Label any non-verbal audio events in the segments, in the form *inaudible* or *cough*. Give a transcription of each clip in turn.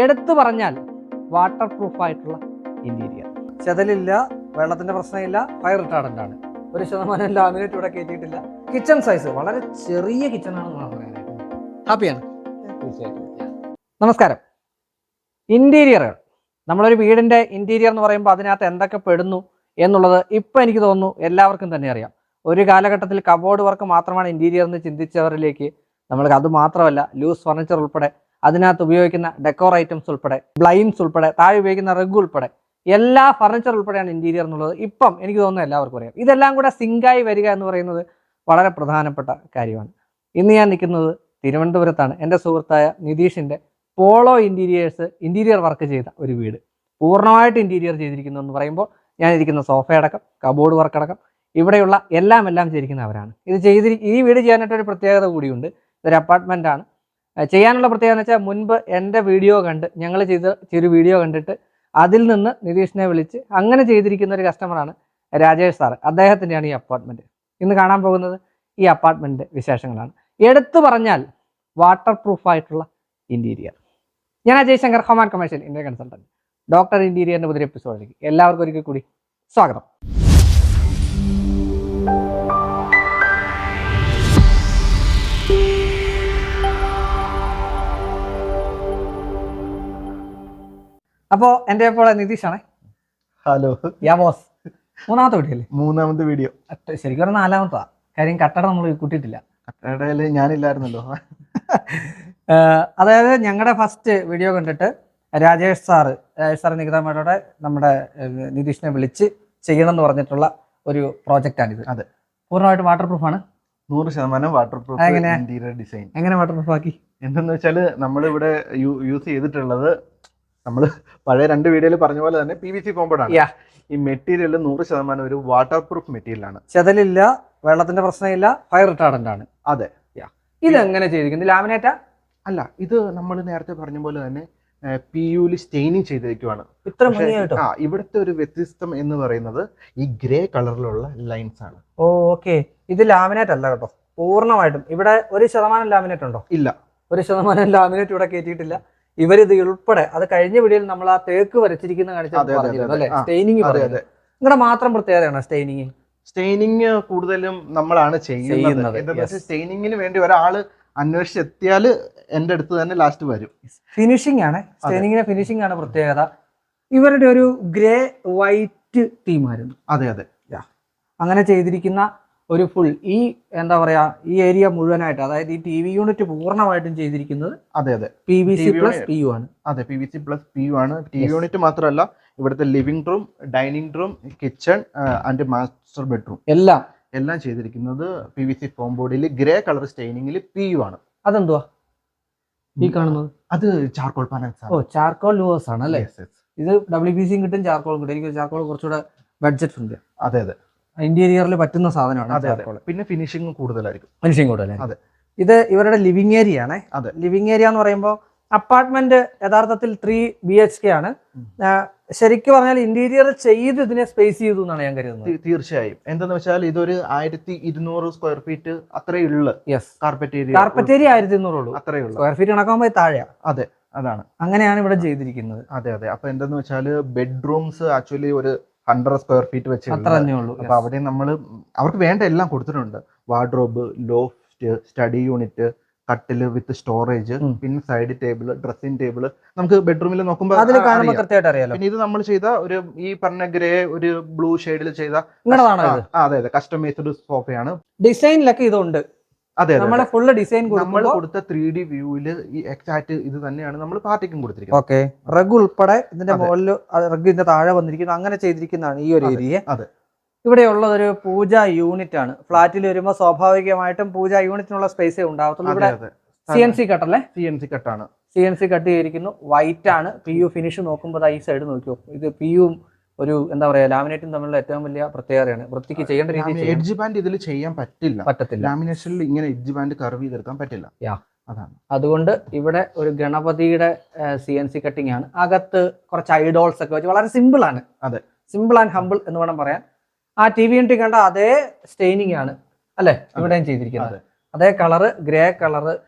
എടുത്തു പറഞ്ഞാൽ water proof ആയിട്ടുള്ള ഇന്റീരിയർ ചെതലില്ല വെള്ളത്തിന്റെ പ്രശ്നമില്ല ഫയർ റിട്ടാർഡന്റ് ആണ്. ഒരു ശതമാനം ലാമിനേറ്റ് ഇവിടെ കയറ്റിയിട്ടില്ല. കിച്ചൺ സൈസ് വളരെ ചെറിയ കിച്ചൺ ആണെന്നാണ് പറയാനായിട്ട്. ഹാപ്പിയാണ് നമസ്കാരം. ഇന്റീരിയറുകൾ നമ്മളൊരു വീടിന്റെ ഇന്റീരിയർ എന്ന് പറയുമ്പോൾ അതിനകത്ത് എന്തൊക്കെ പെടുന്നു എന്നുള്ളത് ഇപ്പം എനിക്ക് തോന്നുന്നു എല്ലാവർക്കും തന്നെ അറിയാം. ഒരു കാലഘട്ടത്തിൽ കബോർഡ് വർക്ക് മാത്രമാണ് ഇന്റീരിയർ എന്ന് ചിന്തിച്ചവരിലേക്ക് നമ്മൾക്ക് അത് മാത്രമല്ല ലൂസ് ഫർണിച്ചർ ഉൾപ്പെടെ അതിനകത്ത് ഉപയോഗിക്കുന്ന ഡെക്കോർ ഐറ്റംസ് ഉൾപ്പെടെ ബ്ലൈൻസ് ഉൾപ്പെടെ താഴെ ഉപയോഗിക്കുന്ന റഗ് ഉൾപ്പെടെ എല്ലാ ഫർണിച്ചർ ഉൾപ്പെടെയാണ് ഇന്റീരിയർ എന്നുള്ളത്. ഇപ്പം എനിക്ക് തോന്നുന്നു എല്ലാവർക്കും അറിയാം. ഇതെല്ലാം കൂടെ സിങ്കായി വരിക എന്ന് പറയുന്നത് വളരെ പ്രധാനപ്പെട്ട കാര്യമാണ്. ഇന്ന് ഞാൻ നിൽക്കുന്നത് തിരുവനന്തപുരത്താണ്. എന്റെ സുഹൃത്തായ നിതീഷിന്റെ പോളോ ഇന്റീരിയേഴ്സ് ഇന്റീരിയർ വർക്ക് ചെയ്ത ഒരു വീട്. പൂർണമായിട്ട് ഇന്റീരിയർ ചെയ്തിരിക്കുന്നു എന്ന് പറയുമ്പോൾ ഞാനിരിക്കുന്ന സോഫയടക്കം കബോർഡ് വർക്ക് അടക്കം ഇവിടെയുള്ള എല്ലാം എല്ലാം ചെയ്തിരിക്കുന്ന അവരാണ്. ഇത് ചെയ്തിരി ഈ വീട് ചെയ്യാനായിട്ട് ഒരു പ്രത്യേകത കൂടിയുണ്ട്. ഇതൊരു അപ്പാർട്ട്മെന്റ് ആണ്. ചെയ്യാനുള്ള പ്രത്യേകത എന്ന് വെച്ചാൽ മുൻപ് എന്റെ വീഡിയോ കണ്ട് ഞങ്ങൾ ചെയ്ത ഒരു വീഡിയോ കണ്ടിട്ട് അതിൽ നിന്ന് നിതീഷിനെ വിളിച്ച് അങ്ങനെ ചെയ്തിരിക്കുന്ന ഒരു കസ്റ്റമറാണ് രാജേഷ് സാർ അദ്ദേഹത്തിന്റെയാണ് ഈ അപ്പാർട്ട്മെന്റ് ഇന്ന് കാണാൻ പോകുന്നത് ഈ അപ്പാർട്ട്മെന്റ് വിശേഷങ്ങളാണ്. എടുത്തു പറഞ്ഞാൽ വാട്ടർ പ്രൂഫായിട്ടുള്ള ഇന്റീരിയർ ഞാൻ അജയ് ശങ്കർ ഹൊമാൻ കമേഴ്ഷ്യൽ ഇന്ത്യ കൺസൾട്ടന്റ് ഡോക്ടർ ഇന്റീരിയറിന്റെ പുതിയ എപ്പിസോഡിലേക്ക് എല്ലാവർക്കും ഒരിക്കൽ കൂടി സ്വാഗതം. അപ്പോൾ എന്റെ ഇപ്പോൾ നിതീഷാണേ. ഹലോ. യാമോസ് മൂന്നാമത്തെ വീഡിയോ മൂന്നാമത്തെ വീഡിയോ. ശരിക്കും പറഞ്ഞാൽ നാലാമത്താ കാര്യം കട്ടട നമ്മൾ കൂട്ടിയിട്ടില്ല. ഇടയിൽ ഞാനില്ലായിരുന്നല്ലോ. *laughs* അതായത് ഞങ്ങളുടെ ഫസ്റ്റ് വീഡിയോ കണ്ടിട്ട് രാജേഷ് സാറ് രാജേഷ് സാർ നികിത മേഡോടെ നമ്മുടെ നിതീഷിനെ വിളിച്ച് ചെയ്യണം എന്ന് പറഞ്ഞിട്ടുള്ള ഒരു പ്രോജക്റ്റാണിത് അതെ. പൂർണമായിട്ട് വാട്ടർ പ്രൂഫ് ആണ്. നൂറ് ശതമാനം വാട്ടർ പ്രൂഫ് ഇന്റീരിയർ ഡിസൈൻ എങ്ങനെ വാട്ടർ പ്രൂഫ് ആക്കി? എന്തെന്ന് വെച്ചാൽ നമ്മളിവിടെ യൂസ് ചെയ്തിട്ടുള്ളത് നമ്മൾ പഴയ രണ്ട് വീഡിയോയിൽ പറഞ്ഞ പോലെ തന്നെ പി വി സി കോമ്പൗണ്ട് ആണ്. ഈ മെറ്റീരിയൽ നൂറ് ശതമാനം ഒരു വാട്ടർ പ്രൂഫ് മെറ്റീരിയൽ ആണ്. ചെതലില്ല വെള്ളത്തിന്റെ പ്രശ്നമില്ല ഫയർ റിട്ടാർഡന്റ് ആണ്. അതെ. ഇത് എങ്ങനെ ചെയ്തിരിക്കുന്നത് ലാമിനേറ്റ അല്ല ഇത് നമ്മൾ നേരത്തെ പറഞ്ഞ പോലെ തന്നെ പി യുൽ സ്റ്റെയിനിങ് ചെയ്തിരിക്കുവാണ് ആ ഇവിടുത്തെ ഒരു വ്യത്യസ്തം എന്ന് പറയുന്നത് ഈ ഗ്രേ കളറിലുള്ള ലൈൻസ് ആണ്. ഓ ഓക്കെ ഇത് ലാമിനേറ്റ് അല്ല കേട്ടോ. പൂർണമായിട്ടും. ഇവിടെ ഒരു ശതമാനം ലാമിനേറ്റ് ഉണ്ടോ? ഇല്ല. ഒരു ശതമാനം ലാമിനേറ്റ് ഇവിടെ കയറ്റിയിട്ടില്ല ഇവരിത് ഉൾപ്പെടെ അത് കഴിഞ്ഞ വീഡിയോയിൽ നമ്മൾ ആ തേക്ക് വരച്ചിരിക്കുന്ന കാണിച്ചു. അല്ലെ? സ്റ്റെയിനിങ് നിങ്ങളുടെ മാത്രം പ്രത്യേകതയാണ് സ്റ്റെയിനിങ് സ്റ്റെയിനിങ് കൂടുതലും നമ്മളാണ് ചെയ്യുന്നത്. സ്റ്റെയിനിങ്ങിന് വേണ്ടി ഒരാൾ അന്വേഷിച്ചെത്തിയാൽ എന്റെ അടുത്ത് തന്നെ ലാസ്റ്റ് വരും. ഫിനിഷിംഗ് ആണ്. സ്റ്റെയിനിങ്ങിന്റെ ഫിനിഷിംഗ് ആണ് പ്രത്യേകത. ഇവരുടെ ഒരു ഗ്രേ വൈറ്റ് തീമായിരുന്നു അതെ അതെ. അങ്ങനെ ചെയ്തിരിക്കുന്ന ഒരു ഫുൾ ഈ എന്താ പറയാ ഈ ഏരിയ മുഴുവനായിട്ട് അതായത് ഈ ടി വി യൂണിറ്റ് പൂർണമായിട്ടും ചെയ്തിരിക്കുന്നത് അതെ അതെ. P V C plus. P U ആണ്. അതെ P V C plus P U ആണ്. ടി വി യൂണിറ്റ് മാത്രമല്ല ഇവിടുത്തെ living room dining room kitchen and master bedroom എല്ലാം. എല്ലാം ചെയ്തിരിക്കുന്നത് പി വി സി ഫോം ബോർഡിൽ ഗ്രേ കളർ സ്റ്റെയിനിങ്ങിൽ പി യു ആണ്. അതെന്തുവാ? ഈ കാണുന്നത്? അത് ചാർക്കോൾ പാനൽസ് ഓ ചാർക്കോൾ ലൂവേഴ്സ് ആണ് അല്ലേ. ഇത് ഡബ്ല്യു പി സിയും കിട്ടും ചാർക്കോളും കിട്ടും. എനിക്ക് ചാർക്കോൾ കുറച്ചുകൂടെ ബഡ്ജറ്റ് ഉണ്ട്. അതെ അതെ. ഇന്റീരിയറിൽ പറ്റുന്ന സാധനമാണ് അതെ അതെ. പിന്നെ ഫിനിഷിംഗ് കൂടുതലായിരിക്കും. ഫിനിഷിംഗ് കൂടുതൽ അതെ. ഇത് ഇവരുടെ ലിവിംഗ് ഏരിയ ആണ്. അതെ. ലിവിംഗ് ഏരിയ എന്ന് പറയുമ്പോൾ അപ്പാർട്ട്മെന്റ് യഥാർത്ഥത്തിൽ ത്രീ ബി എച്ച് കെ ആണ്. ശരിക്കും പറഞ്ഞാൽ ഇന്റീരിയർ ചെയ്ത് ഇതിനെ സ്പേസ് ചെയ്തു എന്നാണ് ഞാൻ കരുതുന്നത്. തീർച്ചയായും. എന്തെന്ന് വെച്ചാൽ ഇതൊരു ആയിരത്തി ഇരുന്നൂറ് സ്ക്വയർ ഫീറ്റ് അത്രയേ ഉള്ളു yes carpet area carpet area ആയിരത്തി ഇരുന്നൂറുള്ളൂ അത്രേ ഉള്ളു. സ്ക്വയർ ഫീറ്റ് കണക്കാകുമ്പോൾ താഴെയാ. അതെ അതാണ്. അങ്ങനെയാണ് ഇവിടെ ചെയ്തിരിക്കുന്നത്. അതെ അതെ. അപ്പൊ എന്തെന്ന് വെച്ചാൽ ബെഡ്റൂംസ് ആക്ച്വലി ഒരു ഹൺഡ്രഡ് സ്ക്വയർ ഫീറ്റ് വെച്ച് അപ്പൊ അവിടെ നമ്മൾ അവർക്ക് വേണ്ട എല്ലാം കൊടുത്തിട്ടുണ്ട്. വാർഡ്രോബ് ലോഫ്റ്റ് സ്റ്റഡി യൂണിറ്റ് കട്ടിൽ വിത്ത് സ്റ്റോറേജ്. പിന്നെ സൈഡ് ടേബിൾ ഡ്രസ്സിംഗ് ടേബിൾ നമുക്ക് ബെഡ്റൂമിൽ നോക്കുമ്പോൾ പിന്നെ ഇത് നമ്മൾ ചെയ്ത ഒരു ഈ പറഞ്ഞ ഗ്രേ ഒരു ബ്ലൂ ഷെയ്ഡിൽ ചെയ്ത അതെ അതെ. കസ്റ്റമൈസ്ഡ് സോഫയാണ് ഡിസൈനിലൊക്കെ ഇതുണ്ട്. അതെ നമ്മളെ ഫുള്ള് ഡിസൈൻ നമ്മൾ കൊടുത്ത ത്രീ ഡി വ്യൂവിൽ ഈ എക്സാക്ട് ഇത് തന്നെയാണ് നമ്മൾ പാർട്ടിക്കും കൊടുത്തിരിക്കുന്നത്. ഓക്കെ. റഗ് ഉൾപ്പെടെ ഇതിന്റെ. മുകളിൽ റഗിന്റെ താഴെ വന്നിരിക്കുന്നു. അങ്ങനെ ചെയ്തിരിക്കുന്നതാണ് ഈ ഒരു ഏരിയ. അതെ. ഇവിടെയുള്ളത് ഒരു പൂജ യൂണിറ്റ് ആണ്. ഫ്ലാറ്റിൽ വരുമ്പോൾ സ്വാഭാവികമായിട്ടും പൂജ യൂണിറ്റിനുള്ള സ്പേസേ ഉണ്ടാവത്തുള്ളൂ. ഇവിടെ സി എൻ സി കട്ടല്ലേ സി എൻ സി കട്ടാണ് സി എൻ സി കട്ട് ചെയ്തിരിക്കുന്നു. വൈറ്റ് ആണ്. പി യു ഫിനിഷ് നോക്കുമ്പോൾ ഈ സൈഡ് നോക്കിയോ. ഇത് പി യും ഒരു എന്താ പറയാ ലാമിനേറ്റും തമ്മിലുള്ള ഏറ്റവും വലിയ പ്രത്യേകതയാണ്. വൃത്തിക്ക് ചെയ്യേണ്ട രീതി എഡ്ജ് ബാൻഡ് ഇതിൽ ചെയ്യാൻ പറ്റില്ല. പറ്റത്തില്ല. ലാമിനേഷനിൽ ഇങ്ങനെ എഡ്ജ് ബാൻഡ് കർവ് ചെയ്തെടുക്കാൻ പറ്റില്ല. യാ. അതാണ്. അതുകൊണ്ട് ഇവിടെ ഒരു ഗണപതിയുടെ സി എൻ സി കട്ടിംഗ് ആണ്. അകത്ത് കുറച്ച് ഐഡോൾസ് ഒക്കെ വെച്ച് വളരെ സിമ്പിൾ ആണ്. അതെ. സിമ്പിൾ ആൻഡ് ഹമ്പിൾ എന്ന് വേണം പറയാൻ. ആ ടി വി എൻട്രി കണ്ട അതേ സ്റ്റെയിനിങ് ആണ്. അല്ലെ? ഇവിടെയും ചെയ്തിരിക്കുന്നത്. അതേ. കളറ് ഗ്രേ കളറ്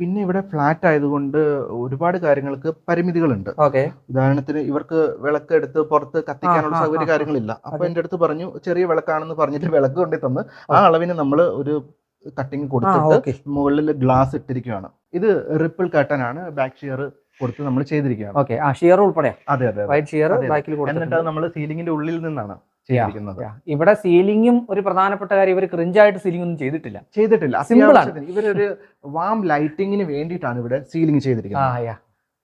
പിന്നെ ഇവിടെ ഫ്ലാറ്റ് ആയതുകൊണ്ട് ഒരുപാട് കാര്യങ്ങൾക്ക് പരിമിതികളുണ്ട്. ഉദാഹരണത്തിന് ഇവർക്ക് വിളക്ക് എടുത്ത് പുറത്ത് കത്തിക്കാനുള്ള സൗകര്യ കാര്യങ്ങളില്ല. അപ്പൊ. എന്റെ അടുത്ത് പറഞ്ഞു ചെറിയ വിളക്കാണെന്ന് പറഞ്ഞിട്ട് വിളക്ക് കൊണ്ടു തന്ന് ആ അളവിന് നമ്മൾ ഒരു കട്ടിങ് കൊടുത്തിട്ട് മുകളിൽ ഗ്ലാസ് ഇട്ടിരിക്കുകയാണ് ഇത് റിപ്പിൾ കട്ടനാണ് ആണ്. ബാക്ക് ഷിയർ കൊടുത്ത് നമ്മൾ ചെയ്തിരിക്കുകയാണ്. ഓക്കെ. ആ ഷിയർ ഉൾപ്പെടെ. അതെ അതെ. White sheer. ബാക്കിൽ എന്നിട്ട് അത് നമ്മൾ സീലിംഗിന്റെ ഉള്ളിൽ നിന്നാണ് ചെയ്തിരിക്കുന്നത്. ഇവിടെ സീലിംഗും ഒരു പ്രധാനപ്പെട്ട കാര്യം ഇവർ ക്രിഞ്ചായിട്ട് സീലിംഗ് ഒന്നും ചെയ്തിട്ടില്ല. ചെയ്തിട്ടില്ല. സിമ്പിൾ ആണ്. ഇവരൊരു വാം ലൈറ്റിങ്ങിന് വേണ്ടിയിട്ടാണ് ഇവിടെ സീലിംഗ് ചെയ്തിരിക്കുന്നത്.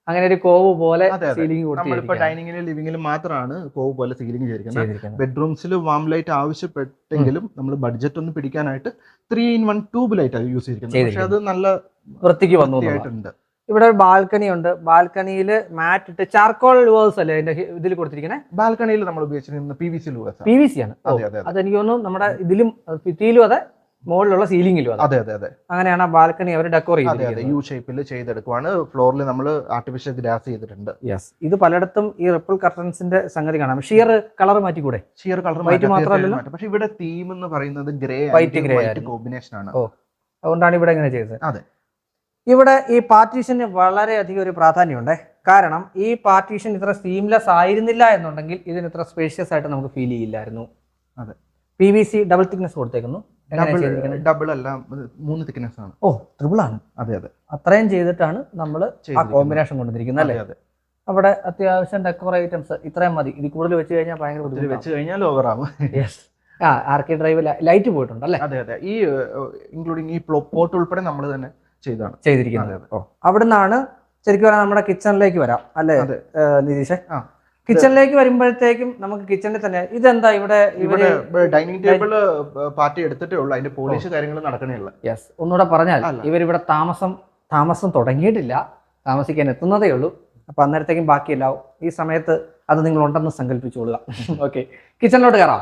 അങ്ങനെ ഒരു കോവ് പോലെ. സീലിംഗ് നമ്മളിപ്പോ ഡൈനിങ്ങിലും ലിവിംഗിലും മാത്രമാണ് കോവ് പോലെ സീലിംഗ് ചെയ്തിരിക്കുന്നത്. ബെഡ്റൂംസിൽ വാം ലൈറ്റ് ആവശ്യപ്പെട്ടെങ്കിലും നമ്മൾ ബഡ്ജറ്റ് ഒന്ന് പിടിക്കാനായിട്ട് three in one tube light ആണ് യൂസ് ചെയ്തിരിക്കുന്നത്. പക്ഷെ അത് നല്ല വൃത്തിക്ക് വന്നു ഇവിടെ ഒരു ബാൽക്കണി ഉണ്ട്. ബാൽക്കണിയിൽ മാറ്റ് ഇട്ട് ചാർക്കോൾ വേഴ്സ് അല്ലേ അതിന്റെ ഇതിൽ കൊടുത്തിരിക്കുന്നത് ബാൽക്കണിയിൽ നമ്മൾ ഉപയോഗിച്ചിരുന്നത് P V C louvers P V C ആണ്. അതെ. അതെനിക്ക് തോന്നുന്നു നമ്മുടെ ഇതിലും ഭിത്തിയിലും അതെ മുകളിലുള്ള സീലിംഗിലും അതെ. അതെ അതെ അതെ. അങ്ങനെയാണ് ആ ബാൽക്കണി അവർ ഡെക്കോർ അതെ യു ഷേപ്പിൽ ചെയ്തെടുക്കുവാണ്. ഫ്ലോറിൽ നമ്മൾ ആർട്ടിഫിഷ്യൽ ഗ്രാസ് ചെയ്തിട്ടുണ്ട്. യെസ് ഇത് പലയിടത്തും ഈ റിപ്പിൾ കർട്ടൻസിന്റെ സംഗതി കാണാം. ഷിയർ കളർ മാറ്റിക്കൂടെ? ഷിയർ കളർ മാറ്റി. മാത്രമല്ല പക്ഷെ ഇവിടെ തീം എന്ന് പറയുന്നത് ഗ്രേ വൈറ്റ് ഗ്രേ കോമ്പിനേഷൻ ആണ്. അതുകൊണ്ടാണ് ഇവിടെ ഇങ്ങനെ ചെയ്തത്. അതെ. ഇവിടെ ഈ പാർട്ടീഷന് വളരെയധികം ഒരു പ്രാധാന്യമുണ്ട്. കാരണം ഈ പാർട്ടീഷൻ ഇത്ര സീംലെസ് ആയിരുന്നില്ല എന്നുണ്ടെങ്കിൽ ഇതിന് ഇത്ര സ്പേഷ്യസ് ആയിട്ട് നമുക്ക് ഫീൽ ചെയ്യില്ലായിരുന്നു. അതെ. P V C double thickness കൊടുത്തേക്കുന്നു. Double അല്ല മൂന്ന് തിക്നെസ് ആണ്. ഓ ട്രിപ്പിൾ ആണ്. അതെ അതെ. അത്രയും ചെയ്തിട്ടാണ് നമ്മൾ ആ കോമ്പിനേഷൻ കൊണ്ടുവന്നിരിക്കുന്നത് അല്ലേ? അതെ അവിടെ അത്യാവശ്യം ഡെക്കോർ ഐറ്റംസ് ഇത്രയും മതി. ഇത് കൂടുതൽ വെച്ച് കഴിഞ്ഞാൽ ഭയങ്കര വെച്ച് കഴിഞ്ഞാൽ ഓവർ ആവും. യെസ് ആ ആർ കെ ഡ്രൈവ് ലൈറ്റ് പോയിട്ടുണ്ട് അല്ലേ? അതെ അതെ. ഈ ഇൻക്ലൂഡിങ് ഈ പോർട്ട് ഉൾപ്പെടെ നമ്മൾ തന്നെ ചെയ്താണ് ചെയ്തിരിക്കുന്നത്. അവിടെ നിന്നാണ് അവിടുന്നാണ് ശരിക്കും പറഞ്ഞാൽ നമ്മുടെ കിച്ചണിലേക്ക് വരാം അല്ലേ? നിതീഷേ. കിച്ചണിലേക്ക് വരുമ്പോഴത്തേക്കും നമുക്ക് കിച്ചണിൽ തന്നെ ഇതെന്താ ഇവിടെ ഇവിടെ ഡൈനിങ് ടേബിൾ പാർട്ടി എടുത്തിട്ടേ ഉള്ളൂ. അതിന്റെ പോളിഷ് കാര്യങ്ങൾ നടക്കണേ ഉള്ളൂ യെസ് ഒന്നുകൂടെ പറഞ്ഞാൽ. ഇവരിവിടെ താമസം താമസം തുടങ്ങിയിട്ടില്ല. താമസിക്കാൻ എത്തുന്നതേ ഉള്ളൂ. അപ്പൊ അന്നേരത്തേക്കും ബാക്കിയെല്ലാവും. ഈ സമയത്ത് അത് നിങ്ങൾ ഉണ്ടെന്ന് സങ്കല്പിച്ചോളുക ഓക്കെ *laughs* കിച്ചണിലോട്ട് കയറാം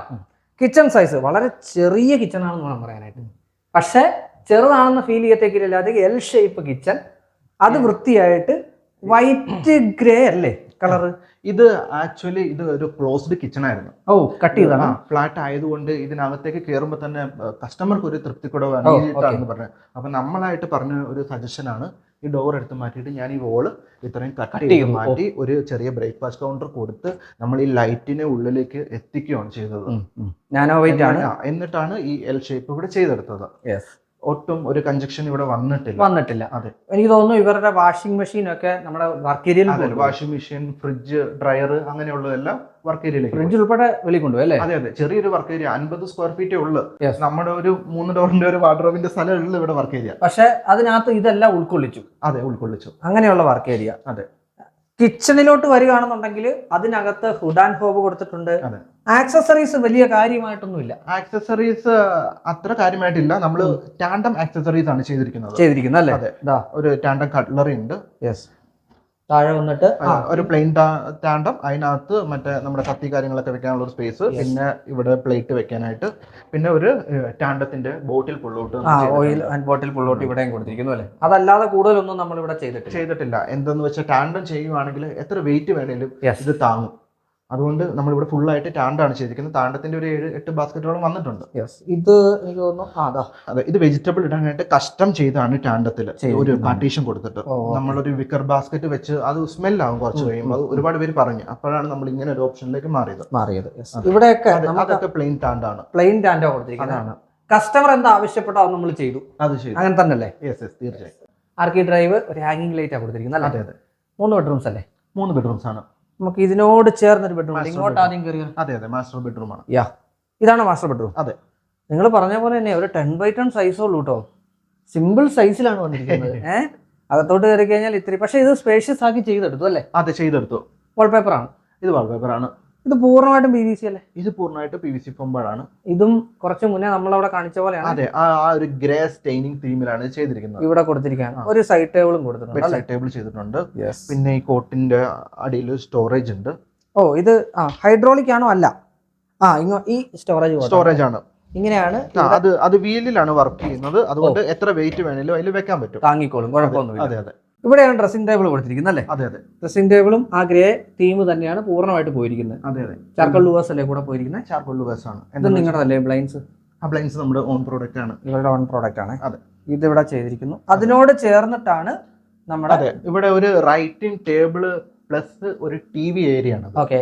കിച്ചൺ സൈസ് വളരെ ചെറിയ കിച്ചൺ ആണെന്ന് വേണം പറയാനായിട്ട്. പക്ഷേ ചെറുതാണെന്ന് ഫീൽ ചെയ്യത്തേക്കില്ല അത് എൽ ഷേപ്പ് കിച്ചൺ അത് വൃത്തിയായിട്ട് വൈറ്റ് ഗ്രേ അല്ലേ കളർ ഇത് ആക്ച്വലി ഇത് ഒരു ക്ലോസ്ഡ് കിച്ചൺ ആയിരുന്നു. ഓ കട്ട് ചെയ്താണ് ഫ്ലാറ്റ് ആയതുകൊണ്ട് ഇതിനകത്തേക്ക് കയറുമ്പോൾ തന്നെ കസ്റ്റമർക്ക് ഒരു ഓ, അനീതിട്ടാണെന്ന് പറഞ്ഞത്. അപ്പൊ നമ്മളായിട്ട് പറഞ്ഞ ഒരു സജഷൻ ആണ് ഈ ഡോർ എടുത്ത് മാറ്റിയിട്ട് ഞാൻ ഈ വോൾ ഇത്രയും കട്ട് ചെയ്ത് മാറ്റി ഒരു ചെറിയ ബ്രേക്ക്ഫാസ്റ്റ് കൗണ്ടർ കൊടുത്ത് നമ്മൾ ഈ ലൈറ്റിനെ ഉള്ളിലേക്ക് എത്തിക്കുകയാണ് ചെയ്തത്. നാനോ വൈറ്റ് ആണ്. എന്നിട്ടാണ് ഈ എൽ ഷേപ്പ് ഇവിടെ ചെയ്തെടുത്തത്. ഒട്ടും ഒരു കഞ്ചക്ഷൻ ഇവിടെ വന്നിട്ടില്ല. വന്നിട്ടില്ല. അതെ. എനിക്ക് തോന്നുന്നു ഇവരുടെ വാഷിംഗ് മെഷീൻ ഒക്കെ നമ്മുടെ വർക്ക് ഏരിയയിൽ വാഷിംഗ് മെഷീൻ ഫ്രിഡ്ജ് ഡ്രയർ അങ്ങനെയുള്ളതെല്ലാം വർക്ക് ഏരിയയിലേക്ക് ഫ്രിഡ്ജ് ഉൾപ്പെടെ വെളി കൊണ്ടുപോയി അല്ലേ? അതെ അതെ. ചെറിയൊരു വർക്ക് ഏരിയ അൻപത് സ്ക്വയർ ഫീറ്റേ ഉള്ളു. നമ്മുടെ ഒരു മൂന്ന് ഡോറിന്റെ ഒരു വാർഡ്രോബിന്റെ സ്ഥലമുള്ള ഇവിടെ വർക്ക് ഏരിയ പക്ഷെ അതിനകത്ത് ഇതെല്ലാം ഉൾക്കൊള്ളിച്ചു. അതെ ഉൾക്കൊള്ളിച്ചു. അങ്ങനെയുള്ള വർക്ക് ഏരിയ അതെ. കിച്ചണിലോട്ട് വരികയാണെന്നുണ്ടെങ്കിൽ അതിനകത്ത് ഹുഡ് ആൻഡ് ഹോബ് കൊടുത്തിട്ടുണ്ട്. ആക്സസറീസ് വലിയ കാര്യമായിട്ടൊന്നുമില്ല. ആക്സസറീസ് അത്ര കാര്യമായിട്ടില്ല. നമ്മൾ ടാൻഡം ആക്സസറീസ് ആണ് ചെയ്തിരിക്കുന്നത്. ചെയ്തിരിക്കുന്നത് അല്ലേ. ഒരു ടാൻഡം കട്ട്ലറി ഉണ്ട്. യെസ് താഴെ വന്നിട്ട് ഒരു പ്ലെയിൻ താണ്ടം. അതിനകത്ത് മറ്റേ നമ്മുടെ കത്തി കാര്യങ്ങളൊക്കെ വെക്കാനുള്ള ഒരു സ്പേസ് പിന്നെ ഇവിടെ പ്ലേറ്റ് വെക്കാനായിട്ട് പിന്നെ ഒരു ടാൻഡത്തിന്റെ ബോട്ടിൽ പുള്ളോട്ട് ഓയിൽ ആൻഡ് ബോട്ടിൽ പുള്ളോട്ട് ഇവിടെയും കൊടുത്തിരിക്കുന്നു അല്ലേ? അതല്ലാതെ കൂടുതലൊന്നും നമ്മൾ ഇവിടെ ചെയ്തിട്ടില്ല. ചെയ്തിട്ടില്ല. എന്തെന്ന് വെച്ചാൽ ടാൻഡം ചെയ്യുവാണെങ്കിൽ എത്ര വെയിറ്റ് വേണേലും ഇത് താങ്ങും. അതുകൊണ്ട് നമ്മൾ ഇവിടെ ഫുൾ ആയിട്ട് ടാണ്ടാണ് ചെയ്തിരിക്കുന്നത്. താണ്ടത്തിന്റെ ഒരു ഏഴ് എട്ട് ബാസ്ക്കറ്റോളം വന്നിട്ടുണ്ട്. യെസ് ഇത് എനിക്ക് തോന്നുന്നു അതാ അതെ ഇത് വെജിറ്റബിൾ ഇടാനായിട്ട് കസ്റ്റം ചെയ്താണ് ടാണ്ടത്തിൽ ഒരു പാർട്ടീഷൻ കൊടുത്തിട്ട്. നമ്മളൊരു വിക്കർ ബാസ്ക്കറ്റ് വെച്ച് അത് സ്മെല്ലാവും കുറച്ച് കഴിയുമ്പോൾ. അത് ഒരുപാട് പേര് പറഞ്ഞു. അപ്പോഴാണ് നമ്മൾ ഇങ്ങനെ ഒരു ഓപ്ഷനിലേക്ക് മാറിയത്. മാറിയത്. ഇവിടെയൊക്കെ അതൊക്കെ പ്ലെയിൻ ടാണ്ടാണ് പ്ലെയിൻ ടാൻഡോ കൊടുത്തിരിക്കുന്നതാണ് കസ്റ്റമർ എന്താ ആവശ്യപ്പെട്ടോ അത് നമ്മൾ ചെയ്തു. അത് ചെയ്തു. അങ്ങനെ തന്നെയല്ലേ? യെസ് യെസ് തീർച്ചയായും. ആർക്കി ഡ്രൈവ് ഒരു ഹാങ്ങിങ് ലൈറ്റ് ആണ് കൊടുത്തിരിക്കുന്നത് അല്ലേ? അതെ മൂന്ന് ബെഡ്റൂംസ് അല്ലേ? മൂന്ന് ബെഡ്റൂംസ് ആണ്. നമുക്ക് ഇതിനോട് ചേർന്നൊരു ബെഡ്റൂം ഇങ്ങോട്ട്. ആദ്യം കയറിയ അതെ അതെ മാസ്റ്റർ ബെഡ്റൂം ആണ്. യാ ഇതാണ് മാസ്റ്റർ ബെഡ്റൂം അതെ. നിങ്ങൾ പറഞ്ഞ പോലെ തന്നെ ഒരു ടെൻ ബൈ ടെൻ സൈസേ ഉള്ളൂ കേട്ടോ സിമ്പിൾ സൈസിലാണ് വന്നിരിക്കുന്നത്. *laughs* ഏഹ് അകത്തോട്ട് കയറി കഴിഞ്ഞാൽ ഇത്തിരി പക്ഷേ ഇത് സ്പേഷ്യസ് ആക്കി ചെയ്തെടുത്തു അല്ലേ? അതെ ചെയ്തെടുത്തു. വാൾപേപ്പർ ആണ്. ഇത് വാൾപേപ്പർ ആണ്. ഇത് പൂർണമായിട്ടും പി വി സി അല്ലേ? ഇത് പൂർണമായിട്ട് പി വി സി പമ്പാടാണ്. ഇതും കുറച്ച് മുന്നേ നമ്മളവിടെ കാണിച്ച പോലെയാണ്. അതെ ആ ഒരു ഗ്രേ സ്റ്റെയിനിങ് തീമിലാണ് ചെയ്തിരിക്കുന്നത്. ഇവിടെ കൊടുത്തിരിക്കുകയാണ്. ഒരു സൈഡ് ടേബിളും കൊടുത്തിട്ടുണ്ട് സൈഡ് ടേബിൾ ചെയ്തിട്ടുണ്ട്. പിന്നെ ഈ കോട്ടിന്റെ അടിയിൽ സ്റ്റോറേജ് ഉണ്ട്. ഓ ഇത് ആ ഹൈഡ്രോളിക് ആണോ അല്ല? ആ ഇങ്ങോ ഈ സ്റ്റോറേജ് സ്റ്റോറേജ് ആണ്. ഇങ്ങനെയാണ് അത് അത് വീലിലാണ് വർക്ക് ചെയ്യുന്നത്. അതുകൊണ്ട് എത്ര വെയിറ്റ് വേണേലും അതിൽ വെക്കാൻ പറ്റും. താങ്ങിക്കോളും കുഴപ്പമൊന്നുമില്ല. അതെ അതെ. ഇവിടെയാണ് ഡ്രസ്സിംഗ് ടേബിൾ കൊടുത്തിരിക്കുന്നത് അല്ലേ? അതെ അതെ. ഡ്രസ്സിംഗ് ടേബിളും ആ ഗ്രേ തീം തന്നെയാണ് പൂർണമായിട്ട് പോയിരിക്കുന്നത്. അതെ അതെ. ചാർക്കോൾ ലൂവേഴ്സ് അല്ലേ കൂടെ പോയിരിക്കുന്നത്? ചാർക്കോൾ ലൂവേഴ്സ് ആണ്. എന്താ നിങ്ങളുടെ അല്ലേ ബ്ലൈൻസ് അപ്ലയൻസ് നമ്മുടെ ഓൺ പ്രോഡക്റ്റ് ആണ്. ഇവരുടെ ഓൺ പ്രോഡക്റ്റ് ആണ്. അതെ. ഇതിവിടെ ചെയ്തിരിക്കുന്നു. അതിനോട് ചേർന്നിട്ടാണ് നമ്മുടെ അതെ. ഇവിടെ ഒരു റൈറ്റിംഗ് ടേബിൾ പ്ലസ് ഒരു ടി വി ഏരിയ ആണ്. ഓക്കെ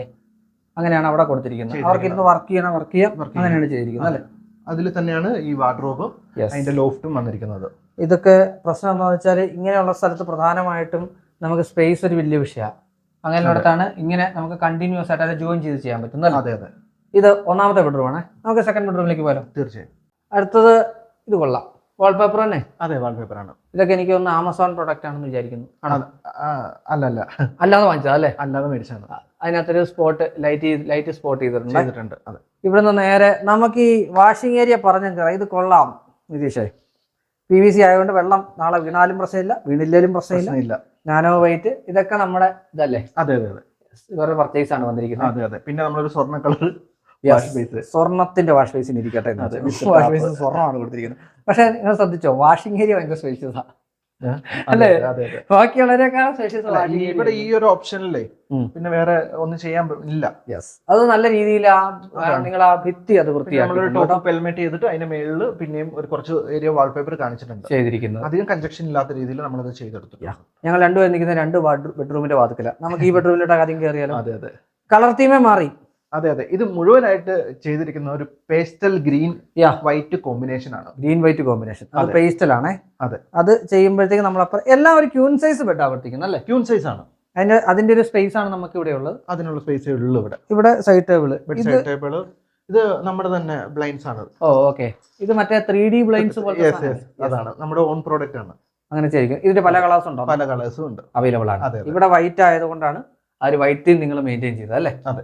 അങ്ങനെയാണ് അവിടെ കൊടുത്തിരിക്കുന്നത്. അവർക്ക് ഇരുന്ന് വർക്ക് ചെയ്യണം വർക്ക് ചെയ്യാം. അങ്ങനെയാണ് ചെയ്തിരിക്കുന്നത് അല്ലേ? അതിൽ തന്നെയാണ് ഈ വാർഡ്രോബും. അതിന്റെ ലോഫ്റ്റും വന്നിരിക്കുന്നത്. ഇതൊക്കെ പ്രശ്നം എന്താണെന്ന് വെച്ചാൽ ഇങ്ങനെയുള്ള സ്ഥലത്ത് പ്രധാനമായിട്ടും നമുക്ക് സ്പേസ് ഒരു വലിയ വിഷയമാണ് അങ്ങനെയുള്ളടത്താണ് ഇങ്ങനെ നമുക്ക് കണ്ടിന്യൂസ് ആയിട്ട് അത് ജോയിൻ ചെയ്ത് ചെയ്യാൻ പറ്റും അല്ലേ? അതെ അതെ. ഇത് ഒന്നാമത്തെ ബെഡ്റൂം ആണ്. നമുക്ക് സെക്കൻഡ് ബെഡ്റൂമിലേക്ക് പോയാലോ? തീർച്ചയായും. അടുത്തത് ഇത് കൊള്ളാം. വാൾപേപ്പർ തന്നെ? അതെ വാൾപേപ്പർ ആണ്. ഇതൊക്കെ എനിക്ക് ഒന്ന് ആമസോൺ പ്രൊഡക്റ്റ് ആണെന്ന് വിചാരിക്കുന്നു. അല്ല അല്ല അല്ലാതെ വാങ്ങിച്ചതല്ലേ അല്ലാതെ മേടിച്ചാണ് അതിനകത്തൊരു സ്പോട്ട് ലൈറ്റ് ലൈറ്റ് സ്പോട്ട് ചെയ്തിട്ടുണ്ട്. ചെയ്തിട്ടുണ്ട് അതെ. ഇവിടെ നിന്ന് നേരെ നമുക്ക് ഈ വാഷിംഗ് ഏരിയ പറഞ്ഞെങ്കിൽ ഇത് കൊള്ളാം നിതീഷേ. പി വി സി ആയതുകൊണ്ട് വെള്ളം നാളെ വീണാലും പ്രശ്നമില്ല വീണില്ലേലും പ്രശ്നമില്ല. നാനോ വൈറ്റ് ഇതൊക്കെ നമ്മുടെ ഇതല്ലേ? അതെ അതെ അതെ. ഇവരുടെ പർച്ചേസ് ആണ് വന്നിരിക്കുന്നത്. അതെ അതെ. പിന്നെ നമ്മളൊരു സ്വർണ കളർ സ്വർണത്തിന്റെ വാഷ് ബേസിന് ഇരിക്കട്ടെ വാഷ് സ്വർണമാണ് കൊടുത്തിരിക്കുന്നത്. പക്ഷെ നിങ്ങൾ ശ്രദ്ധിച്ചോ വാഷിംഗ് ഏരിയ ഭയങ്കര സ്പേഷ്യസാ അതെ അല്ലേ? ബാക്കിയുള്ളവരെക്കാളും സ്പേഷ്യസ് ഇവിടെ ഈ ഒരു ഓപ്ഷനിലേ പിന്നെ വേറെ ഒന്നും ചെയ്യാൻ ഇല്ല. യെസ് അത് നല്ല രീതിയിൽ ആ നിങ്ങൾ ആ ഭിത്തി അത് വൃത്തിയാക്കി ഹെൽമെറ്റ് ചെയ്തിട്ട് അതിന്റെ മേളിൽ പിന്നെയും ഒരു കുറച്ച് ഏരിയ വാൾപേപ്പർ കാണിച്ചിട്ടുണ്ട്. ചെയ്തിരിക്കുന്നത്. അധികം കഞ്ചക്ഷൻ ഇല്ലാത്ത രീതിയിൽ നമ്മളത് ചെയ്തെടുത്തു. ഞങ്ങൾ രണ്ടുപേരും നിൽക്കുന്ന രണ്ട് ബെഡ്റൂമിന്റെ വാതിക്കല. നമുക്ക് ഈ *laughs* ബെഡ്റൂമിലോട്ട് ആദ്യം കയറിയാലോ അതെ അതെ. കളർ തീമേ മാറി. അതെ അതെ. ഇത് മുഴുവനായിട്ട് ചെയ്തിരിക്കുന്ന ഒരു പേസ്റ്റൽ ഗ്രീൻ. വൈറ്റ് കോമ്പിനേഷൻ ആണ്. ഗ്രീൻ വൈറ്റ് കോമ്പിനേഷൻ അത്. പേസ്റ്റൽ ആണേ. അതെ. അത് ചെയ്യുമ്പോഴത്തേക്ക് നമ്മൾ അപ്പുറം എല്ലാം ഒരു ക്യൂൻ സൈസ് ബെഡ് ആവർത്തിക്കുന്നത് അല്ലേ? ക്യൂൺ സൈസ് ആണ്. അതിന്റെ അതിന്റെ ഒരു സ്പേസ് ആണ് നമുക്ക് ഇവിടെ ഉള്ളത്. അതിനുള്ള സ്പേസ് ഉള്ളൂ ഇവിടെ. ഇവിടെ സൈഡ് ടേബിൾ ഇത് സൈഡ് ടേബിൾ ഇത് നമ്മുടെ തന്നെ ബ്ലൈൻസ് ആണ്. ഓ ഓക്കെ ഇത് മറ്റേ ത്രീ ഡി ബ്ലൈൻസ്. അതാണ്. നമ്മുടെ ഓൺ പ്രോഡക്റ്റ് ആണ്. അങ്ങനെ ചെയ്യും ഇതിന്റെ പല കളേഴ്സ് ഉണ്ടോ? പല കളേഴ്സും ഉണ്ട്. അവൈലബിൾ ആണ്. ഇവിടെ വൈറ്റ് ആയതുകൊണ്ടാണ് ആ ഒരു വൈറ്റ് നിങ്ങൾ മെയിന്റെയിൻ ചെയ്തത് അല്ലേ? അതെ.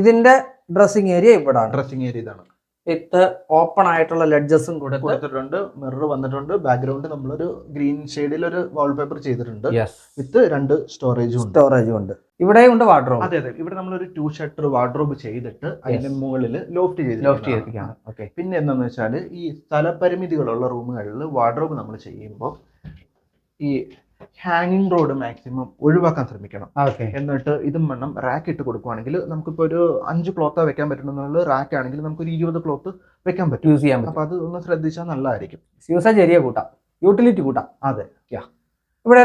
ഇതിന്റെ ഡ്രസ്സിംഗ് ഏരിയ ഇവിടെ ഡ്രസ്സിങ് ഡ്രസ്സിംഗ് ഏരിയ ഇതാണ്. വിത്ത് ഓപ്പൺ ആയിട്ടുള്ള ലെഡ്ജസും കൂടെ കൊടുത്തിട്ടുണ്ട്. മിറർ വന്നിട്ടുണ്ട്. ബാക്ക്ഗ്രൗണ്ട് നമ്മളൊരു ഗ്രീൻ ഷെയ്ഡിൽ ഒരു വാൾപേപ്പർ ചെയ്തിട്ടുണ്ട്. യെസ് വിത്ത് രണ്ട് സ്റ്റോറേജും ഉണ്ട്. സ്റ്റോറേജും ഉണ്ട്. ഇവിടെ ഉണ്ട് വാർഡ്രോബ് അതെ അതെ. ഇവിടെ നമ്മളൊരു ടു ഷട്ടർ വാർഡ്രോബ് ചെയ്തിട്ട് അതിന്റെ മുകളിൽ ലോഫ്റ്റ് ചെയ്ത് ലോഫ്റ്റ് ചെയ്തിരിക്കുകയാണ്. ഓക്കെ പിന്നെ എന്താന്ന് വെച്ചാൽ ഈ സ്ഥലപരിമിതികളുള്ള റൂമുകളിൽ വാർഡ്രോബ് നമ്മൾ ചെയ്യുമ്പോൾ ഈ ഹാങ്ങിങ് റോഡ് മാക്സിമം ഒഴിവാക്കാൻ ശ്രമിക്കണം. എന്നിട്ട് ഇതും വേണം റാക്ക് ഇട്ട് കൊടുക്കുവാണെങ്കിൽ നമുക്കിപ്പോൾ ഒരു അഞ്ച് ക്ലോത്ത് വെക്കാൻ പറ്റുന്നുള്ള. റാക്ക് ആണെങ്കിൽ നമുക്ക് ഒരു ഇരുപത് ക്ലോത്ത് വെക്കാൻ പറ്റും. യൂസ് ചെയ്യാൻ പറ്റും. അപ്പൊ അത് ഒന്ന് ശ്രദ്ധിച്ചാൽ നല്ലതായിരിക്കും യൂസേജ് ഏരിയ കൂട്ടാം. യൂട്ടിലിറ്റി കൂട്ടാം. അതെ. ഇവിടെ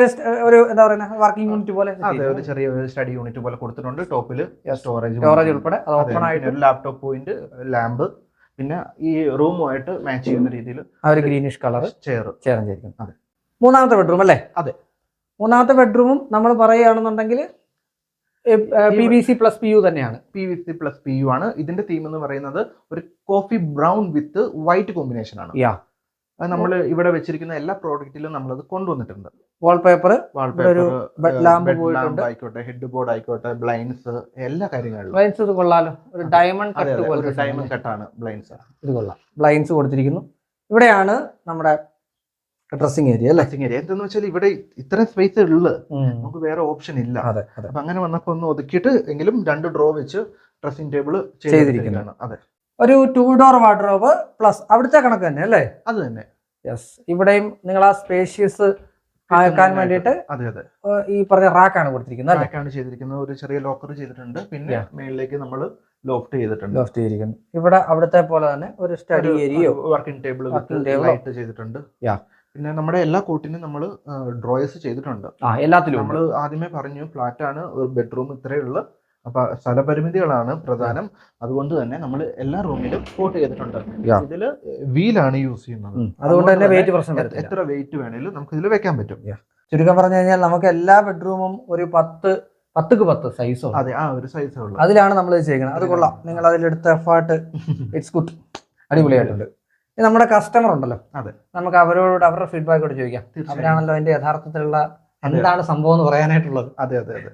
ഒരു എന്താ പറയുക വർക്കിംഗ് യൂണിറ്റ് പോലെ അതെ ഒരു ചെറിയ ഒരു സ്റ്റഡി യൂണിറ്റ് പോലെ കൊടുത്തിട്ടുണ്ട്. ടോപ്പിൽ സ്റ്റോറേജ് സ്റ്റോറേജ് ഉൾപ്പെടെ അത് ഓപ്പൺ ആയിട്ട്. ഒരു ലാപ്ടോപ്പ് പോയിന്റ് ലാമ്പ് പിന്നെ ഈ റൂമുമായിട്ട് മാച്ച് ചെയ്യുന്ന രീതിയിൽ ആ ഒരു ഗ്രീനിഷ് കളർ ചെയർ ചേർന്നിരിക്കും അതെ. മൂന്നാമത്തെ ബെഡ്റൂം അല്ലേ? അതെ. മൂന്നാമത്തെ ബെഡ്റൂമും നമ്മൾ പറയുകയാണെന്നുണ്ടെങ്കിൽ P B C plus P U തന്നെയാണ്. P V C plus P U ആണ്. ഇതിന്റെ തീം എന്ന് പറയുന്നത് ഒരു coffee brown with white combination ആണ്. യാ അത് നമ്മൾ ഇവിടെ വെച്ചിരിക്കുന്ന എല്ലാ പ്രോഡക്റ്റിലും നമ്മൾ അത് കൊണ്ടുവന്നിട്ടുണ്ട്. Wallpaper wallpaper. ആയിക്കോട്ടെ ഹെഡ് ബോർഡ് ആയിക്കോട്ടെ ബ്ലൈൻസ് എല്ലാ കാര്യങ്ങളിലും. ബ്ലൈൻസ് ഇത് കൊള്ളാലോ. ഒരു ഡയമണ്ട് കട്ട് ഡയമണ്ട് കട്ടാണ് ബ്ലൈൻഡ്സ് ഇത് കൊള്ളാം. ബ്ലൈൻസ് കൊടുത്തിരിക്കുന്നു. ഇവിടെയാണ് നമ്മുടെ ഡ്രസ്സിംഗ് ഏരിയ അല്ലേ? ഡ്രസ്സിംഗ് ഏരിയ എന്തെന്ന് വെച്ചാൽ ഇവിടെ ഇത്രയും സ്പേസ് ഉള്ളത് നമുക്ക് വേറെ ഓപ്ഷൻ ഇല്ല. അതെ അപ്പൊ അങ്ങനെ വന്നപ്പോ ഒന്ന് ഒതുക്കിയിട്ട് എങ്കിലും രണ്ട് ഡ്രോ വെച്ച് ഡ്രസ്സിംഗ് ടേബിൾ ചെയ്തിരിക്കുന്നതാണ് അതെ. ഒരു ടൂ ഡോർ വാർഡ്രോബ് പ്ലസ് അവിടുത്തെ കണക്ക് തന്നെ അല്ലേ? അത് തന്നെ. യെസ് ഇവിടെയും നിങ്ങൾ ആ സ്പേഷ്യസ് ആക്കാൻ വേണ്ടിയിട്ട് അതെ അതെ. ഈ പറഞ്ഞ റാക്കാണ് കൊടുത്തിരിക്കുന്നത് റാക്കാണ് ചെയ്തിരിക്കുന്നത്. ഒരു ചെറിയ ലോക്കർ ചെയ്തിട്ടുണ്ട്. പിന്നെ. മേളിലേക്ക് നമ്മൾ ലോഫ്റ്റ് ചെയ്തിട്ടുണ്ട്. ലോഫ്റ്റ് ചെയ്തിരിക്കുന്നു. ഇവിടെ അവിടുത്തെ പോലെ തന്നെ ഒരു സ്റ്റഡി ഏരിയയോ വർക്കിംഗ് ടേബിൾ വർക്കിംഗ് ടേബിൾ ചെയ്തിട്ടുണ്ട്. Yeah. പിന്നെ നമ്മുടെ എല്ലാ കോട്ടിനും നമ്മൾ ഡ്രോയേഴ്സ് ചെയ്തിട്ടുണ്ട്. ആ എല്ലാത്തിലും നമ്മൾ ആദ്യമേ പറഞ്ഞു ഫ്ലാറ്റ് ആണ് ബെഡ്റൂം ഇത്രയുള്ള ഉള്ളൂ. അപ്പൊ സ്ഥലപരിമിതികളാണ് പ്രധാനം. അതുകൊണ്ട് തന്നെ നമ്മൾ എല്ലാ റൂമിലും കോട്ട് ചെയ്തിട്ടുണ്ട്. ഇതിൽ ഇതിൽ വീലാണ് യൂസ് ചെയ്യുന്നത്. അതുകൊണ്ട് തന്നെ വെയിറ്റ് പ്രശ്നം എത്ര വെയിറ്റ് വേണേലും നമുക്ക് ഇതിൽ വെക്കാൻ പറ്റും. ചുരുക്കം പറഞ്ഞു കഴിഞ്ഞാൽ നമുക്ക് എല്ലാ ബെഡ്റൂമും ഒരു പത്ത് പത്തുക്ക് പത്ത് സൈസോ അതെ ആ ഒരു സൈസേ ഉള്ളൂ. അതിലാണ് നമ്മൾ ചെയ്യുന്നത് അത് കൊള്ളാം. നിങ്ങൾ അതിലെടുത്ത എഫേർട്ട് ഇറ്റ്സ് ഗുഡ് അടിപൊളിയായിട്ടുണ്ട്. നമ്മുടെ കസ്റ്റമർ ഉണ്ടല്ലോ. അതെ. നമുക്ക് അവരോട് അവരുടെ ഫീഡ്ബാക്ക് കൂടെ ചോദിക്കാം. അവരാണല്ലോ അതിന്റെ യഥാർത്ഥത്തിലുള്ള എന്താണ് സംഭവം എന്ന് പറയാനായിട്ടുള്ളത്. അതെ അതെ അതെ.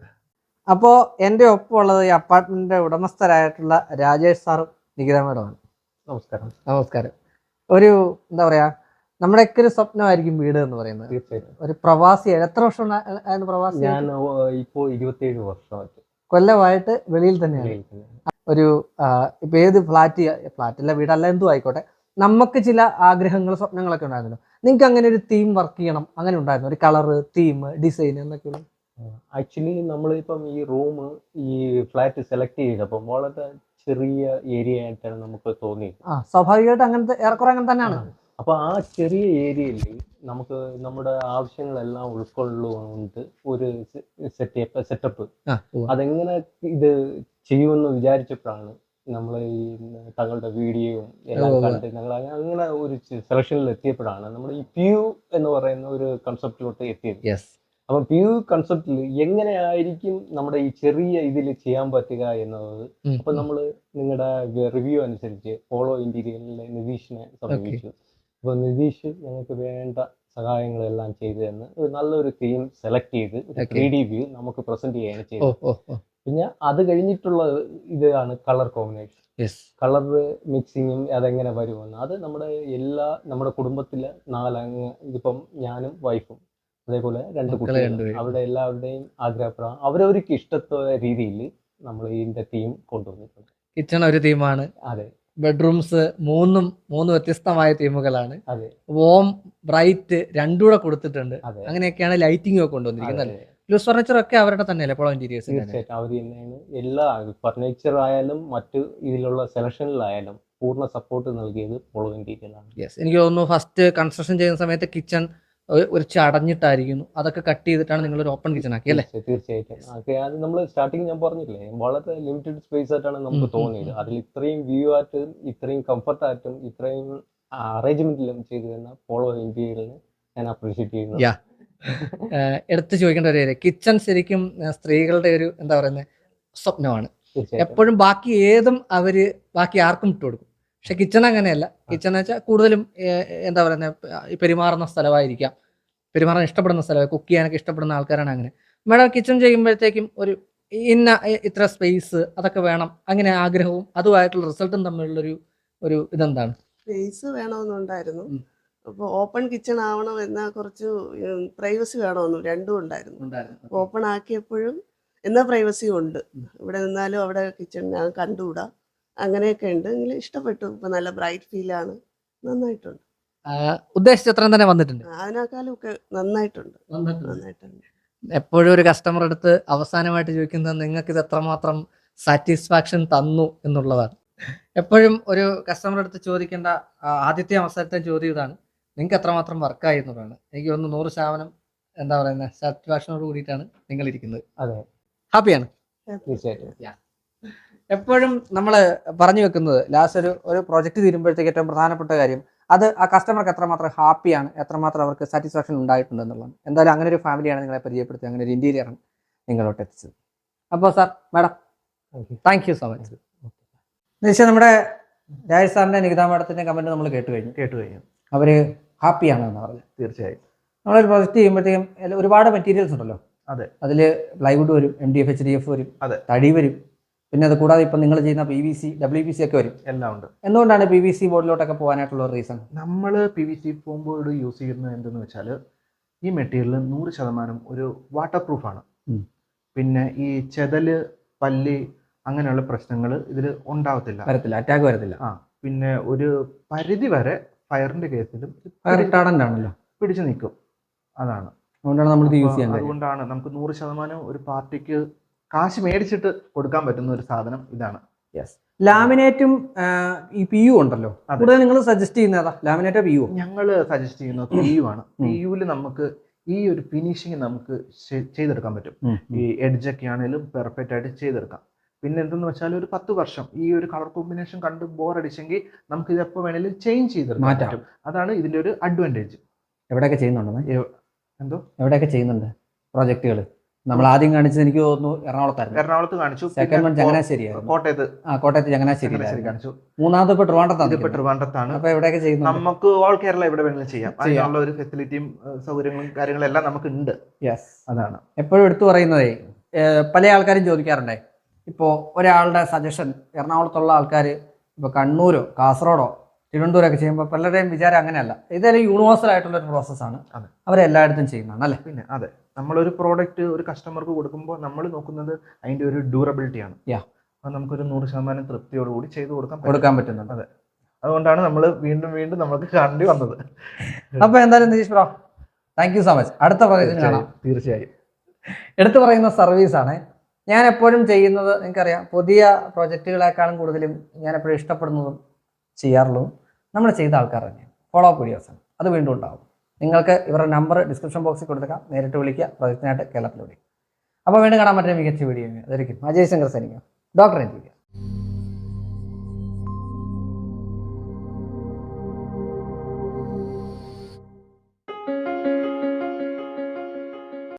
അപ്പോൾ എന്റെ ഒപ്പമുള്ളത് ഈ അപ്പാർട്ട്മെന്റിന്റെ ഉടമസ്ഥരായിട്ടുള്ള രാജേഷ് സാറും നികിത മേഡമാണ് നമസ്കാരം. നമസ്കാരം. ഒരു എന്താ പറയാ നമ്മുടെയൊക്കെ ഒരു സ്വപ്നമായിരിക്കും വീട് എന്ന് പറയുന്നത്. തീർച്ചയായിട്ടും. ഒരു പ്രവാസി എത്ര വർഷം ആയിരുന്നു പ്രവാസി? ഞാൻ ഓ- ഇപ്പോ ഇരുപത്തിയേഴ് വർഷമായിട്ട്. കൊല്ലമായിട്ട് വെളിയിൽ തന്നെയാണ്. ഒരു ഇപ്പൊ ഏത് ഫ്ലാറ്റ് ഫ്ലാറ്റല്ല വീടല്ല എന്തും ആയിക്കോട്ടെ. നമുക്ക് ചില ആഗ്രഹങ്ങൾ സ്വപ്നങ്ങളൊക്കെ ഉണ്ടായിരുന്നു നിങ്ങൾക്ക് അങ്ങനെ ഒരു തീം വർക്ക് ചെയ്യണം. അങ്ങനെ ഉണ്ടായിരുന്നു? ഒരു കളറ് തീം ഡിസൈൻ എന്നൊക്കെയുള്ള? ആക്ച്വലി നമ്മളിപ്പം ഈ റൂം ഈ ഫ്ലാറ്റ് സെലക്ട് ചെയ്തപ്പോൾ വളരെ ചെറിയ ഏരിയ ആയിട്ടാണ് നമുക്ക് തോന്നി ആ സ്വാഭാവികമായിട്ട് അങ്ങനത്തെ ഏറെക്കുറെ അങ്ങനെ തന്നെയാണ്. അപ്പോൾ ആ ചെറിയ ഏരിയയിൽ നമുക്ക് നമ്മുടെ ആവശ്യങ്ങളെല്ലാം ഉൾക്കൊള്ളുകൊണ്ട് ഒരു സെറ്റപ്പ് സെറ്റപ്പ് അതെങ്ങനെ ഇത് ചെയ്യുമെന്ന് വിചാരിച്ചപ്പോഴാണ് നമ്മൾ ഈ തങ്ങളുടെ വീഡിയോയും എല്ലാം. കണ്ട് ഞങ്ങൾ അങ്ങനെ ഒരു സെലക്ഷനിൽ എത്തിയപ്പോഴാണ് നമ്മൾ ഈ പ്യൂ എന്ന് പറയുന്ന ഒരു കൺസെപ്റ്റിലോട്ട് എത്തിയത്. അപ്പം പ്യൂ കൺസെപ്റ്റിൽ എങ്ങനെയായിരിക്കും നമ്മുടെ ഈ ചെറിയ ഇതിൽ ചെയ്യാൻ പറ്റുക എന്നത്? അപ്പൊ നമ്മൾ നിങ്ങളുടെ റിവ്യൂ അനുസരിച്ച് ഓളോ ഇന്റീരിയലിലെ നിതീഷിനെ സമീപിച്ചു. അപ്പൊ നിതീഷ് ഞങ്ങൾക്ക് വേണ്ട സഹായങ്ങളെല്ലാം ചെയ്തു തന്ന് ഒരു നല്ലൊരു തീം സെലക്ട് ചെയ്ത് ഒരു ത്രീ ഡി വ്യൂ നമുക്ക് പ്രസന്റ് ചെയ്യാണ് ചെയ്തത്. പിന്നെ അത് കഴിഞ്ഞിട്ടുള്ള ഇതാണ് കളർ കോമ്പിനേഷൻ. കളർ മിക്സിങ്ങും അതെങ്ങനെ വരുമെന്ന്. അത് നമ്മുടെ എല്ലാ നമ്മുടെ കുടുംബത്തിലെ നാലംഗ ഇതിപ്പം ഞാനും വൈഫും അതേപോലെ രണ്ട് കുട്ടികളുണ്ട് അവിടെ എല്ലാവരുടെയും ആഗ്രഹപ്രകാരം അവരവർക്ക് ഇഷ്ടത്തോടെ രീതിയിൽ നമ്മൾ ഇതിന്റെ തീം കൊണ്ടുവന്നിട്ടുണ്ട്. കിച്ചൺ ഒരു തീമാണ് അതെ. ബെഡ്റൂംസ് മൂന്നും മൂന്ന് വ്യത്യസ്തമായ തീമുകളാണ് അതെ. വോം ബ്രൈറ്റ് രണ്ടുകൂടെ കൊടുത്തിട്ടുണ്ട്. അങ്ങനെയൊക്കെയാണ് ലൈറ്റിംഗ് ഒക്കെ കൊണ്ടുവന്നിരിക്കുന്നത്. ലൂസ് ഫർണിച്ചർ ഒക്കെ അവരുടെ തന്നെയല്ലേ പോളോ ഇന്റീരിയേഴ്സ് തീർച്ചയായിട്ടും അവർ തന്നെയാണ്. എല്ലാ ഫർണിച്ചർ ആയാലും മറ്റ് ഇതിലുള്ള സെലക്ഷനിലായാലും പൂർണ സപ്പോർട്ട് നൽകിയത് പോളോ ഇന്റീരിയറാണ് യെസ് എനിക്ക് തോന്നുന്നു ഫസ്റ്റ് കൺസ്ട്രക്ഷൻ ചെയ്യുന്ന സമയത്ത് കിച്ചൺ ഒരു ചടഞ്ഞിട്ടായിരിക്കുന്നു. അതൊക്കെ കട്ട് ചെയ്തിട്ടാണ് നിങ്ങൾ ഒരു ഓപ്പൺ കിച്ചൺ ആക്കി അല്ലേ? തീർച്ചയായും, തീർച്ചയായിട്ടും. അത് നമ്മൾ സ്റ്റാർട്ടിങ് ഞാൻ പറഞ്ഞില്ലേ വളരെ ലിമിറ്റഡ് സ്പേസ് ആയിട്ടാണ് നമുക്ക് തോന്നിയത്. അതിൽ ഇത്രയും വ്യൂ ആയിട്ടും ഇത്രയും കംഫർട്ട് ആയിട്ടും ഇത്രയും അറേഞ്ച്മെന്റിലും ചെയ്തു തന്ന പോളോ ഇന്റീരിയലിനെ ഞാൻ അപ്രീഷിയേറ്റ് ചെയ്യുന്നു. എടുത്ത് ചോദിക്കേണ്ട ഒരു കാര്യം. കിച്ചൺ ശരിക്കും സ്ത്രീകളുടെ ഒരു എന്താ പറയുന്നത് സ്വപ്നമാണ്. എപ്പോഴും ബാക്കി ഏതും അവർ ബാക്കി ആർക്കും ഇട്ടു കൊടുക്കും. പക്ഷെ കിച്ചൺ അങ്ങനെയല്ല. കിച്ചൺ എന്ന് വെച്ചാൽ കൂടുതലും എന്താ പറയുന്നത് പെരുമാറുന്ന സ്ഥലമായിരിക്കാം. പെരുമാറാൻ ഇഷ്ടപ്പെടുന്ന സ്ഥലമായി കുക്ക് ചെയ്യാനൊക്കെ ഇഷ്ടപ്പെടുന്ന ആൾക്കാരാണ് അങ്ങനെ. മേഡം കിച്ചൺ ചെയ്യുമ്പോഴത്തേക്കും ഒരു ഇന്ന ഇത്ര സ്പേസ് അതൊക്കെ വേണം. അങ്ങനെ ആഗ്രഹവും അതുമായിട്ടുള്ള റിസൾട്ടും തമ്മിലുള്ളൊരു ഒരു ഇതെന്താണ്? സ്പേസ് വേണമെന്നുണ്ടായിരുന്നു. അപ്പോൾ ഓപ്പൺ കിച്ചൺ ആവണം എന്നാൽ കുറച്ച് പ്രൈവസി വേണമെന്നും രണ്ടും ഉണ്ടായിരുന്നു. ഓപ്പൺ ആക്കിയപ്പോഴും എന്നാൽ പ്രൈവസി ഉണ്ട്. ഇവിടെ നിന്നാലും അവിടെ കിച്ചൺ ഞാൻ കണ്ടുകൂടാ. അങ്ങനെയൊക്കെ ഉണ്ട്. എങ്കിലും ഇഷ്ടപ്പെട്ടു. ഇപ്പം നല്ല ബ്രൈറ്റ് ഫീലാണ്. നന്നായിട്ടുണ്ട്. ഉദ്ദേശിച്ച അത്രയും തന്നെ വന്നിട്ടുണ്ട്. അതിനേക്കാളും ഒക്കെ നന്നായിട്ടുണ്ട്. നന്നായിട്ടുണ്ട്. എപ്പോഴും ഒരു കസ്റ്റമർ അടുത്ത് അവസാനമായിട്ട് ചോദിക്കുന്നത് നിങ്ങൾക്ക് ഇത് എത്രമാത്രം സാറ്റിസ്ഫാക്ഷൻ തന്നു എന്നുള്ളതാണ്. എപ്പോഴും ഒരു കസ്റ്റമർ അടുത്ത് ചോദിക്കേണ്ട ആദ്യത്തെ അവസരത്തെ ചോദ്യം ഇതാണ്. നിങ്ങൾക്ക് എത്രമാത്രം വർക്കായി എന്നുള്ളതാണ്. എനിക്ക് ഒന്ന് നൂറ് ശതമാനം എന്താ പറയുന്നത് സാറ്റിസ്ഫാക്ഷനോട് കൂടിയിട്ടാണ് നിങ്ങൾ ഇരിക്കുന്നത് അതെ ഹാപ്പിയാണ് തീർച്ചയായിട്ടും. എപ്പോഴും നമ്മൾ പറഞ്ഞു വെക്കുന്നത് ലാസ്റ്റ് ഒരു ഒരു പ്രോജക്റ്റ് തീരുമ്പോഴത്തേക്ക് ഏറ്റവും പ്രധാനപ്പെട്ട കാര്യം അത് ആ കസ്റ്റമർക്ക് എത്രമാത്രം ഹാപ്പിയാണ് എത്രമാത്രം അവർക്ക് സാറ്റിസ്ഫാക്ഷൻ ഉണ്ടായിട്ടുണ്ട് എന്നുള്ളതാണ്. എന്തായാലും അങ്ങനെ ഒരു ഫാമിലിയാണ് നിങ്ങളെ പരിചയപ്പെടുത്തി അങ്ങനെ ഒരു ഇന്റീരിയറാണ് നിങ്ങളോട്ട് എത്തിച്ചത്. അപ്പോൾ sir madam thank you so much നിശ്ചയം നമ്മുടെ രാജ് സാറിന്റെ നികിത മാഡത്തിന്റെ കമന്റ് നമ്മൾ കേട്ടു കഴിഞ്ഞു കേട്ട് കഴിഞ്ഞു അവർ ഹാപ്പിയാണ് എന്ന് പറഞ്ഞു തീർച്ചയായും. നമ്മളൊരു പ്രൊജക്ട് ചെയ്യുമ്പോഴത്തേക്കും ഒരുപാട് മെറ്റീരിയൽസ് ഉണ്ടല്ലോ. അതെ. അതിൽ പ്ലൈവുഡ് വരും M D F H D F വരും അതെ. തടി വരും. പിന്നെ അത് കൂടാതെ ഇപ്പം നിങ്ങൾ ചെയ്യുന്ന P V C W P C ഒക്കെ വരും. എല്ലാം ഉണ്ട്. എന്തുകൊണ്ടാണ് പി വി സി ബോർഡിലോട്ടൊക്കെ പോകാനായിട്ടുള്ള ഒരു റീസൺ നമ്മൾ P V C foam board use ചെയ്യുന്നത് എന്തെന്ന് വെച്ചാൽ ഈ മെറ്റീരിയൽ നൂറ് ശതമാനം ഒരു വാട്ടർ പ്രൂഫാണ് പിന്നെ ഈ ചെതൽ പല്ലി അങ്ങനെയുള്ള പ്രശ്നങ്ങൾ ഇതിൽ ഉണ്ടാവത്തില്ല. വരത്തില്ല അറ്റാക്ക് വരത്തില്ല. ആ പിന്നെ ഒരു പരിധി വരെ ഫയറിന്റെ കേസിലും റിട്ടാർഡന്റ് ആണല്ലോ പിടിച്ചു നിൽക്കും. അതാണ്. അതുകൊണ്ടാണ് നമ്മൾ യൂസ് ചെയ്യാൻ അതുകൊണ്ടാണ് നമുക്ക് നൂറ് ശതമാനം ഒരു പാർട്ടിക്ക് കാശ് മേടിച്ചിട്ട് കൊടുക്കാൻ പറ്റുന്ന ഒരു സാധനം ഇതാണ്. യെസ് ലാമിനേറ്റും ഈ പി യു ഉണ്ടല്ലോ. കൂടുതൽ നിങ്ങൾ സജസ്റ്റ് ചെയ്യുന്നതാ ലാമിനേറ്റോ പി യു ഞങ്ങൾ സജസ്റ്റ് ചെയ്യുന്നത് പി യു ആണ്. പി യുവിൽ നമുക്ക് ഈ ഒരു ഫിനിഷിങ് നമുക്ക് ചെയ്തെടുക്കാൻ പറ്റും. ഈ എഡ്ജൊക്കെ ആണെങ്കിലും പെർഫെക്റ്റ് ആയിട്ട് ചെയ്തെടുക്കാം. പിന്നെ എന്തെന്ന് വെച്ചാൽ ഒരു പത്ത് വർഷം ഈ ഒരു കളർ കോമ്പിനേഷൻ കണ്ട് ബോർ അടിച്ചെങ്കിൽ നമുക്ക് ഇത് എപ്പോൾ വേണേലും ചേഞ്ച് ചെയ്ത് മാറ്റാം. അതാണ് ഇതിന്റെ ഒരു അഡ്വാന്റേജ് എവിടെയൊക്കെ ചെയ്യുന്നുണ്ട് എന്തോ? എവിടെയൊക്കെ ചെയ്യുന്നുണ്ട് പ്രോജക്റ്റുകൾ നമ്മൾ ആദ്യം കാണിച്ചത് എനിക്ക് തോന്നുന്നു എറണാകുളത്തായിരുന്നു. എറണാകുളത്ത് കാണിച്ചു. സെക്കൻഡ് വൺ ചങ്ങനാശ്ശേരിയായിരുന്നു. കോട്ടയത്ത്. ആ കോട്ടയത്ത് ചങ്ങനാശ്ശേരി ചങ്ങനാശ്ശേരി കാണിച്ചു. മൂന്നാമത് ഇപ്പൊ ട്രിവാണ്ടത്താണ് ഇപ്പൊ ട്രിവാൻഡ്രത്താണ്. അപ്പൊ എവിടെയൊക്കെ ചെയ്യുന്നുണ്ട്? നമുക്ക് ഓൾ കേരള എവിടെ വേണമെങ്കിലും ചെയ്യാം. അതിനുള്ള ഒരു ഫെസിലിറ്റിയും സൗകര്യങ്ങളും കാര്യങ്ങളും എല്ലാം നമുക്ക് ഉണ്ട് യെസ് അതാണ്. എപ്പോഴും എടുത്തു പറയുന്നതേ പല ആൾക്കാരും ചോദിക്കാറുണ്ടേ ഇപ്പോൾ ഒരാളുടെ സജഷൻ എറണാകുളത്തുള്ള ആൾക്കാർ ഇപ്പോൾ കണ്ണൂരോ കാസർഗോഡോ തിരുവനന്തപുരമൊക്കെ ചെയ്യുമ്പോൾ പലരുടെയും വിചാരം അങ്ങനെയല്ല. ഇതെല്ലാം യൂണിവേഴ്സൽ ആയിട്ടുള്ള ഒരു പ്രോസസ്സാണ് അതെ. അവരെല്ലായിടത്തും ചെയ്യുന്നതാണ് അല്ലേ? പിന്നെ അതെ. നമ്മളൊരു പ്രോഡക്റ്റ് ഒരു കസ്റ്റമർക്ക് കൊടുക്കുമ്പോൾ നമ്മൾ നോക്കുന്നത് അതിന്റെ ഒരു ഡ്യൂറബിലിറ്റി ആണ്. യാ അത് നമുക്കൊരു നൂറ് ശതമാനം തൃപ്തിയോടുകൂടി ചെയ്തു കൊടുക്കാൻ കൊടുക്കാൻ പറ്റുന്നുണ്ട്. അതെ. അതുകൊണ്ടാണ് നമ്മൾ വീണ്ടും വീണ്ടും നമുക്ക് കണ്ടി വന്നത്. അപ്പോൾ എന്തായാലും Nitish bro thank you so much അടുത്ത പ്രൊജക്റ്റിന് കാണാം. തീർച്ചയായും. എടുത്തു പറയുന്ന സർവീസാണ് ഞാൻ എപ്പോഴും ചെയ്യുന്നത് എനിക്കറിയാം പുതിയ പ്രോജക്റ്റുകളെക്കാളും കൂടുതലും ഞാൻ എപ്പോഴും ഇഷ്ടപ്പെടുന്നതും ചെയ്യാറുള്ളതും നമ്മൾ ചെയ്ത ആൾക്കാർ തന്നെയാണ്. ഫോളോ അപ്പ് വീഡിയോസാണ് അത് വീണ്ടും ഉണ്ടാവും. നിങ്ങൾക്ക് ഇവരുടെ നമ്പർ ഡിസ്ക്രിപ്ഷൻ ബോക്സിൽ കൊടുത്തേക്കാം. നേരിട്ട് വിളിക്കുക. പ്രൊജക്റ്റിനായിട്ട് വിളിക്കുക. അപ്പോൾ വീണ്ടും കാണാൻ പറ്റുന്ന മികച്ച വീഡിയോ അതായിരിക്കും. അജയ് ശങ്കർ സൈനിക. ഡോക്ടർ ഇന്ത്യയില്ല